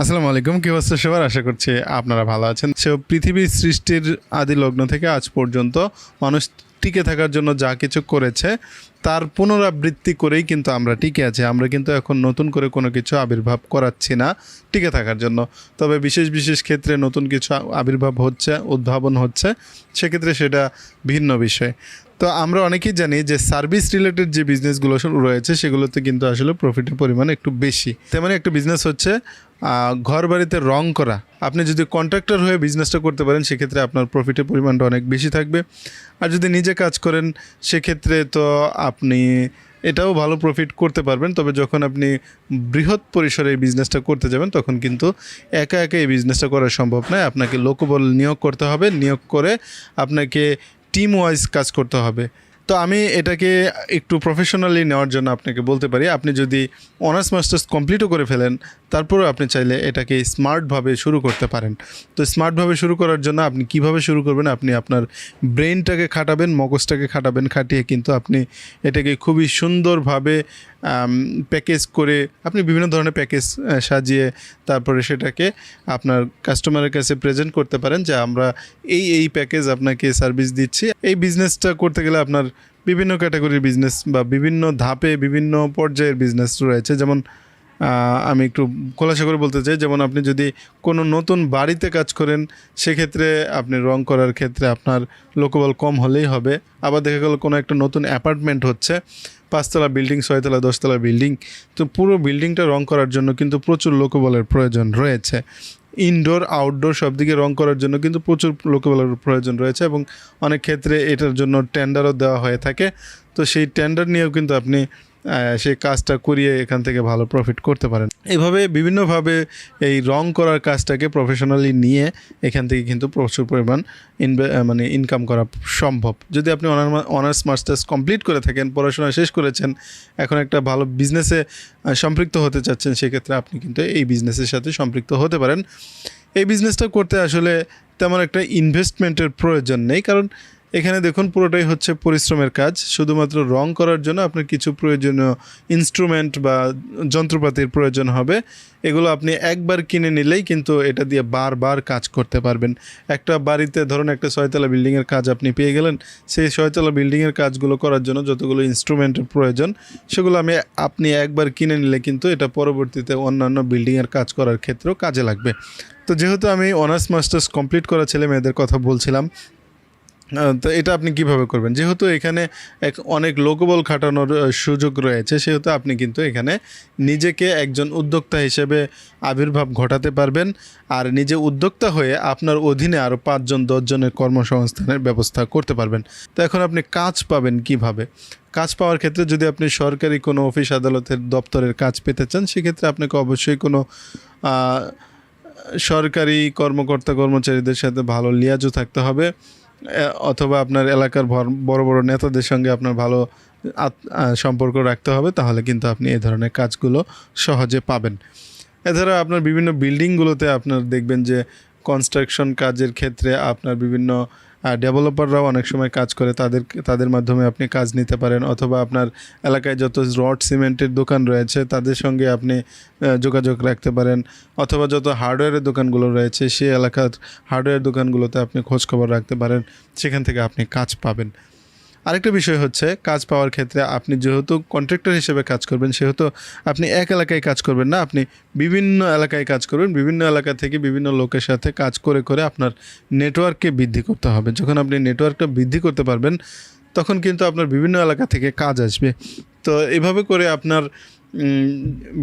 আসসালামু আলাইকুম, কি অবস্থা সবার? আশা করছি আপনারা ভালো আছেন। সে, পৃথিবীর সৃষ্টির আদি লগ্ন থেকে আজ পর্যন্ত মানুষ টিকে থাকার জন্য যা কিছু করেছে তার পুনরাবৃত্তি করেই কিন্তু আমরা টিকে আছি। আমরা কিন্তু এখন নতুন করে কোনো কিছু আবির্ভাব করাচ্ছি না, টিকে থাকার জন্য। তবে বিশেষ বিশেষ ক্ষেত্রে নতুন কিছু আবির্ভাব হচ্ছে, উদ্ভাবন হচ্ছে, সেক্ষেত্রে সেটা ভিন্ন বিষয়। তো আমরা অনেকেই জানি যে সার্ভিস রিলেটেড যে বিজনেসগুলো রয়েছে, সেগুলোতে কিন্তু আসলে প্রফিটের পরিমাণ একটু বেশি। তেমনি একটা বিজনেস হচ্ছে ঘর বাড়িতে রং করা। আপনি যদি কন্ট্রাক্টর হয়ে বিজনেসটা করতে পারেন, সেক্ষেত্রে আপনার প্রফিটের পরিমাণটা অনেক বেশি থাকবে। আর যদি নিজে কাজ করেন, সেক্ষেত্রে তো আপনি এটাও ভালো প্রফিট করতে পারবেন, তবে যখন আপনি বৃহৎ পরিসরে এই বিজনেসটা করতে যাবেন, তখন কিন্তু একা একা এই বিজনেসটা করা সম্ভব নয়। আপনাকে লোকবল নিয়োগ করতে হবে, নিয়োগ করে আপনাকে টিম ওয়াইজ কাজ করতে হবে। তো আমি এটাকে একটু প্রফেশনালি নেওয়ার জন্য আপনাকে বলতে পারি, আপনি যদি অনার্স মাস্টার্স কমপ্লিটও করে ফেলেন তারপরেও আপনি চাইলে এটাকে স্মার্টভাবে শুরু করতে পারেন। তো স্মার্টভাবে শুরু করার জন্য আপনি কীভাবে শুরু করবেন? আপনি আপনার ব্রেনটাকে খাটাবেন, মগজটাকে খাটাবেন, খাটিয়ে কিন্তু আপনি এটাকে খুবই সুন্দরভাবে প্যাকেজ করে আপনি বিভিন্ন ধরনের প্যাকেজ সাজিয়ে তারপরে সেটাকে আপনার কাস্টমারের কাছে প্রেজেন্ট করতে পারেন যে আমরা এই এই প্যাকেজ আপনাকে সার্ভিস দিচ্ছি। এই বিজনেসটা করতে গেলে আপনার বিভিন্ন ক্যাটাগরির বিজনেস বা বিভিন্ন ধাপে বিভিন্ন পর্যায়ের বিজনেস রয়েছে। যেমন আমি একটু খোলাসা করে বলতে চাই, যেমন আপনি যদি কোনো নতুন বাড়িতে কাজ করেন, সেক্ষেত্রে আপনি রং করার ক্ষেত্রে আপনার লোকবল কম হলেই হবে। আবার দেখা গেল কোনো একটা নতুন অ্যাপার্টমেন্ট হচ্ছে, পাঁচতলা বিল্ডিং, ছয়তলা, দশতলা বিল্ডিং, তো পুরো বিল্ডিংটা রং করার জন্য কিন্তু প্রচুর লোকবলের প্রয়োজন রয়েছে। ইনডোর, আউটডোর সব দিকে রং করার জন্য কিন্তু প্রচুর লোকবলের প্রয়োজন রয়েছে এবং অনেক ক্ষেত্রে এটার জন্য টেন্ডারও দেওয়া হয়ে থাকে। তো সেই টেন্ডার নিয়েও কিন্তু আপনি সেই কাজটা করিয়ে এখান থেকে ভালো প্রফিট করতে পারেন। এইভাবে বিভিন্নভাবে এই রং করার কাজটাকে প্রফেশনালি নিয়ে এখান থেকে কিন্তু প্রচুর পরিমাণ মানে ইনকাম করা সম্ভব। যদি আপনি অনার্স মাস্টার্স কমপ্লিট করে থাকেন, পড়াশোনা শেষ করেছেন, এখন একটা ভালো বিজনেসে সম্পৃক্ত হতে চাচ্ছেন, সেক্ষেত্রে আপনি কিন্তু এই বিজনেসের সাথে সম্পৃক্ত হতে পারেন। এই বিজনেসটা করতে আসলে তেমন একটা ইনভেস্টমেন্টের প্রয়োজন নেই, কারণ এখানে দেখুন, পুরোটাই হচ্ছে পরিশ্রমের কাজ। শুধুমাত্র রং করার জন্য আপনার কিছু প্রয়োজনীয় ইনস্ট্রুমেন্ট বা যন্ত্রপাতির প্রয়োজন হবে। এগুলো আপনি একবার কিনে নিলেই কিন্তু এটা দিয়ে বারবার কাজ করতে পারবেন। একটা বাড়িতে ধরুন, একটা ছয়তলা বিল্ডিংয়ের কাজ আপনি পেয়ে গেলেন। সেই ছয়তলা বিল্ডিংয়ের কাজগুলো করার জন্য যতগুলো ইনস্ট্রুমেন্টের প্রয়োজন, সেগুলো আমি, আপনি একবার কিনে নিলে কিন্তু এটা পরবর্তীতে অন্যান্য বিল্ডিংয়ের কাজ করার ক্ষেত্রেও কাজে লাগবে। তো যেহেতু আমি অনার্স মাস্টার্স কমপ্লিট করা ছেলে মেয়েদের কথা বলছিলাম তো এটা আপনি কীভাবে করবেন? যেহেতু এখানে এক, অনেক লোকবল খাটানোর সুযোগ রয়েছে, সেহেতু আপনি কিন্তু এখানে নিজেকে একজন উদ্যোক্তা হিসেবে আবির্ভাব ঘটাতে পারবেন। আর নিজে উদ্যোক্তা হয়ে আপনার অধীনে আরও পাঁচজন, দশজনের কর্মসংস্থানের ব্যবস্থা করতে পারবেন। তো এখন আপনি কাজ পাবেন কীভাবে? কাজ পাওয়ার ক্ষেত্রে যদি আপনি সরকারি কোনো অফিস আদালতের দপ্তরের কাজ পেতে চান, সেক্ষেত্রে আপনাকে অবশ্যই কোনো সরকারি কর্মকর্তা কর্মচারীদের সাথে ভালো লিয়াজও থাকতে হবে। অথবা আপনার এলাকার বড় বড় নেতাদের সঙ্গে আপনার ভালো সম্পর্ক রাখতে হবে, তাহলে কিন্তু আপনি এ ধরনের কাজগুলো সহজে পাবেন। এছাড়া আপনার বিভিন্ন বিল্ডিংগুলোতে আপনার দেখবেন যে কনস্ট্রাকশন কাজের ক্ষেত্রে আপনার বিভিন্ন ডেভেলপাররাও অনেক সময় কাজ করে, তাদের তাদের মাধ্যমে আপনি কাজ নিতে পারেন অথবা আপনার এলাকায় যত রড সিমেন্টের দোকান রয়েছে, তাদের সঙ্গে আপনি যোগাযোগ রাখতে পারেন অথবা যত হার্ডওয়্যারের দোকানগুলো রয়েছে, সেই এলাকার হার্ডওয়্যার দোকানগুলোতে আপনি খোঁজখবর রাখতে পারেন, সেখান থেকে আপনি কাজ পাবেন। আরেকটা বিষয় হচ্ছে, কাজ পাওয়ার ক্ষেত্রে আপনি যেহেতু কন্ট্রাক্টর হিসেবে কাজ করবেন, সেহেতু আপনি এক এলাকায় কাজ করবেন না, আপনি বিভিন্ন এলাকায় কাজ করবেন, বিভিন্ন এলাকা থেকে বিভিন্ন লোকের সাথে কাজ করে করে আপনার নেটওয়ার্ককে বৃদ্ধি করতে হবে। যখন আপনি নেটওয়ার্কটা বৃদ্ধি করতে পারবেন, তখন কিন্তু আপনার বিভিন্ন এলাকা থেকে কাজ আসবে। তো এভাবে করে আপনার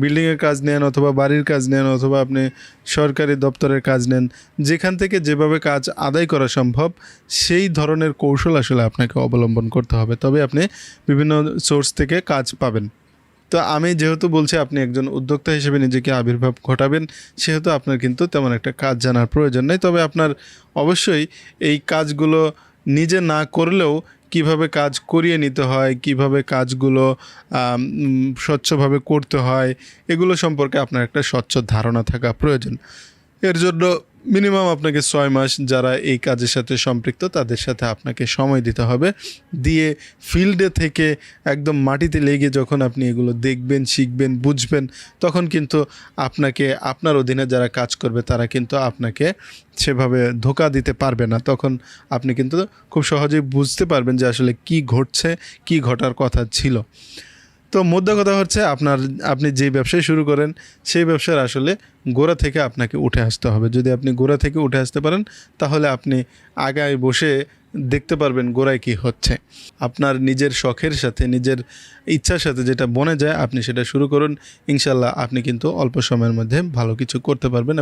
বিল্ডিংয়ের কাজ নেন অথবা বাড়ির কাজ নেন অথবা আপনি সরকারি দপ্তরের কাজ নেন, যেখান থেকে যেভাবে কাজ আদায় করা সম্ভব, সেই ধরনের কৌশল আসলে আপনাকে অবলম্বন করতে হবে। তবে আপনি বিভিন্ন সোর্স থেকে কাজ পাবেন। তো আমি যেহেতু বলছি, আপনি একজন উদ্যোক্তা হিসেবে নিজেকে আবির্ভাব ঘটাবেন, সেহেতু আপনার কিন্তু তেমন একটা কাজ জানার প্রয়োজন নেই। তবে আপনার অবশ্যই এই কাজগুলো নিজে না করলেও কীভাবে কাজ করিয়ে নিতে হয়, কীভাবে কাজগুলো স্বচ্ছভাবে করতে হয়, এগুলো সম্পর্কে আপনার একটা স্বচ্ছ ধারণা থাকা প্রয়োজন। এর জন্য মিনিমাম আপনাকে ছয় মাস যারা এই কাজের সাথে সম্পৃক্ত, তাদের সাথে আপনাকে সময় দিতে হবে। দিয়ে ফিল্ডে থেকে একদম মাটিতে লেগে যখন আপনি এগুলো দেখবেন, শিখবেন, বুঝবেন, তখন কিন্তু আপনাকে, আপনার অধীনে যারা কাজ করবে, তারা কিন্তু আপনাকে সেভাবে ধোকা দিতে পারবে না। তখন আপনি কিন্তু খুব সহজেই বুঝতে পারবেন যে আসলে কি ঘটছে, কি ঘটার কথা ছিল। তো মোদ্দা কথা হচ্ছে আপনার, আপনি যে ব্যবসায় শুরু করেন, সেই ব্যবসার আসলে গোড়া থেকে আপনাকে উঠে আসতে হবে। যদি আপনি গোড়া থেকে উঠে আসতে পারেন, তাহলে আপনি আগায় বসে দেখতে পারবেন গোড়ায় কি হচ্ছে। আপনার নিজের শখের সাথে, নিজের ইচ্ছার সাথে যেটা বনে যায়, আপনি সেটা শুরু করুন। ইনশাল্লাহ আপনি কিন্তু অল্প সময়ের মধ্যে ভালো কিছু করতে পারবেন